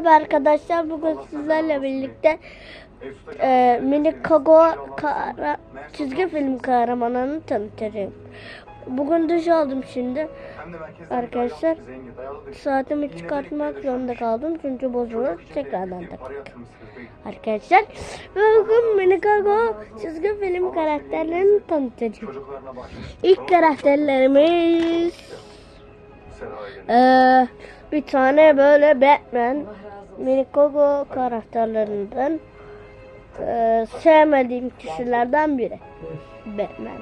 Merhaba arkadaşlar. Bugün sizlerle birlikte e, Mini Kago kara, çizgi film kahramanını tanıtacağım. Bugün duş aldım şimdi. Arkadaşlar saatimi çıkartmak zorunda kaldım çünkü bozulur. Tekrardan taktık. Arkadaşlar ve bugün Mini Kago çizgi film karakterlerini tanıtacağım. İlk karakterlerimiz ee, bir tane böyle Batman Minikogo karakterlerinden ee, sevmediğim kişilerden biri. Batman.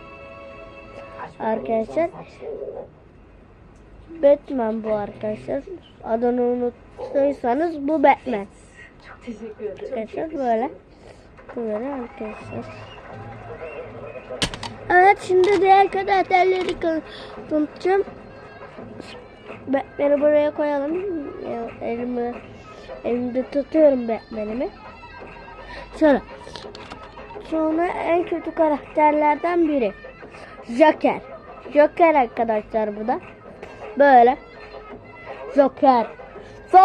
Arkadaşlar Batman bu arkadaşlar. Adını unuttuysanız bu Batman. Teşekkür ederim. Arkadaşlar böyle. Böyle arkadaşlar. Evet şimdi diğer karakterleri tanıtacağım. Batman'i buraya koyalım. Ya, Elimi, elimde tutuyorum Batman'imi. Sonra. Sonra en kötü karakterlerden biri. Joker. Joker arkadaşlar bu da. Böyle. Joker. So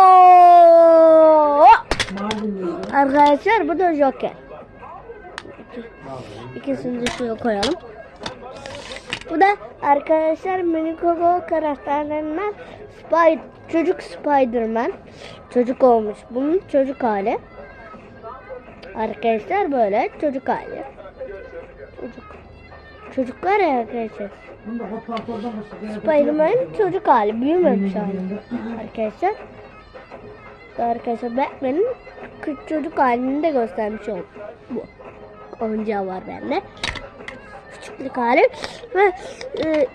Arkadaşlar bu da Joker. İkisini de şuraya koyalım. Bu da arkadaşlar Minikogo karakterlerinden Spider çocuk Spiderman. Çocuk olmuş. Bunun çocuk hali. Arkadaşlar böyle çocuk hali. Çocuk. Çocuk var ya arkadaşlar. Spiderman çocuk hali. Büyümemiş hali. Arkadaşlar. Arkadaşlar Batman'in çocuk halini de göstermiş oldum. Bu. Oyuncağı var bende küçüklük hali ve e,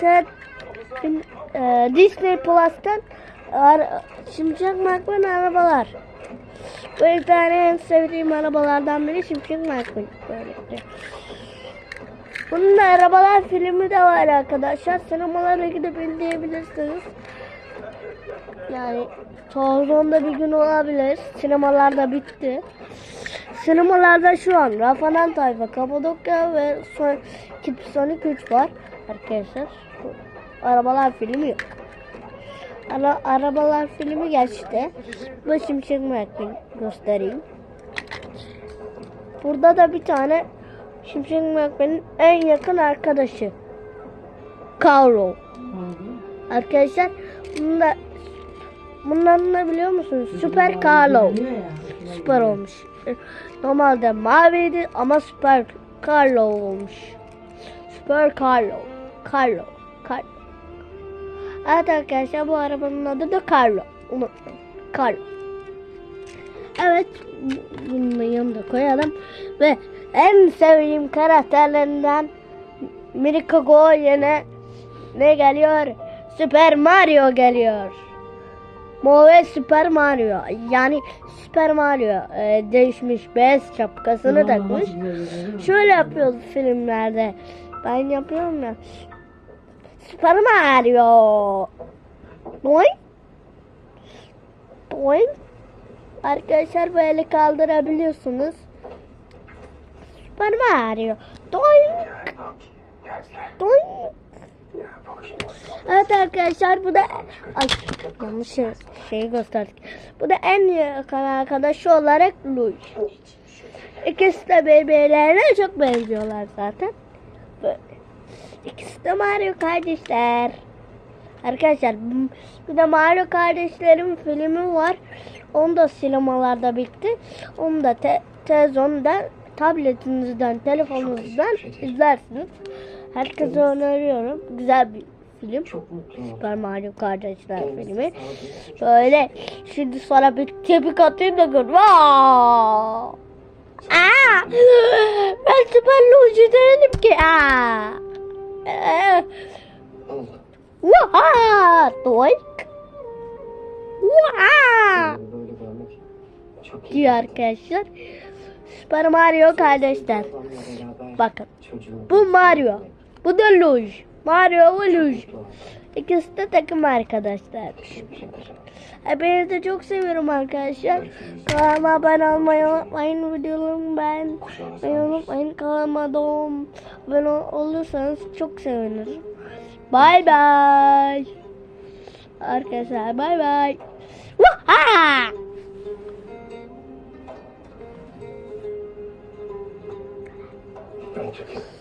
Ted e, Disney Plus'tan ara, Şimşek McQueen arabalar. Bir tane en sevdiğim arabalardan biri Şimşek McQueen. Böyle. Bunun arabalar filmi de var arkadaşlar. Sinemalara gidip izleyebilirsiniz. Yani Trabzon'da bir gün olabilir. Sinemalarda bitti. Sinemalarda şu an Rafadan Tayfa, Kapadokya ve Son Sonic 3 var arkadaşlar. Arabalar filmi yok. Ara, arabalar filmi geçti. Bu Şimşek göstereyim. Burada da bir tane Şimşek McQueen'in en yakın arkadaşı. Carlo. Arkadaşlar bunu da bunların ne biliyor musunuz? Süper Carlo. Süper olmuş. Normalde maviydi ama Süper Carlo olmuş. Süper Carlo. Carlo. Carlo. Evet arkadaşlar bu arabanın adı da Carlo. Unutmayın. Carlo. Evet. bu- Bunu da yanında koyalım. Ve en sevdiğim karakterlerinden Mirikago yine ne geliyor? Süper Mario geliyor. Move Super Mario. Yani Super Mario e, değişmiş beyaz şapkasını takmış. Şöyle yapıyoruz filmlerde. Ben yapıyorum ya. Super Mario. Doink. Doink. Arkadaşlar böyle kaldırabiliyorsunuz. Super Mario. Doink. Doink. Evet arkadaşlar bu da ay yanlış şey, şeyi gösterdik. Bu da en yakın arkadaşı olarak Louis. İkisi de birbirlerine çok benziyorlar zaten. Böyle. İkisi de Mario kardeşler. Arkadaşlar bir de Mario kardeşlerin filmi var. Onu da sinemalarda bitti. Onu da te televizyonda tabletinizden, telefonunuzdan izlersiniz. Herkese öneriyorum. Güzel bir film. Çok mutluyum. Super Mario Kardeşler filmi. Böyle şimdi sana bir tepik atayım da gör. Aa! Ben Super Luigi değilim ki. Aa! Vaha! Doink! Vaha! Diyor arkadaşlar. Super Mario kardeşler. Bakın. Bu Mario. Bu da Luigi. Mario ve Luigi. İkisi de takım arkadaşlar. Hepinizi çok seviyorum arkadaşlar. Kanalıma abone olmayı unutmayın. Videolarımı beğenmeyi unutmayın. Kanalıma doğum abone olursanız çok sevinirim. Bye bye. Arkadaşlar. Wah! Ha! Ben çok iyi.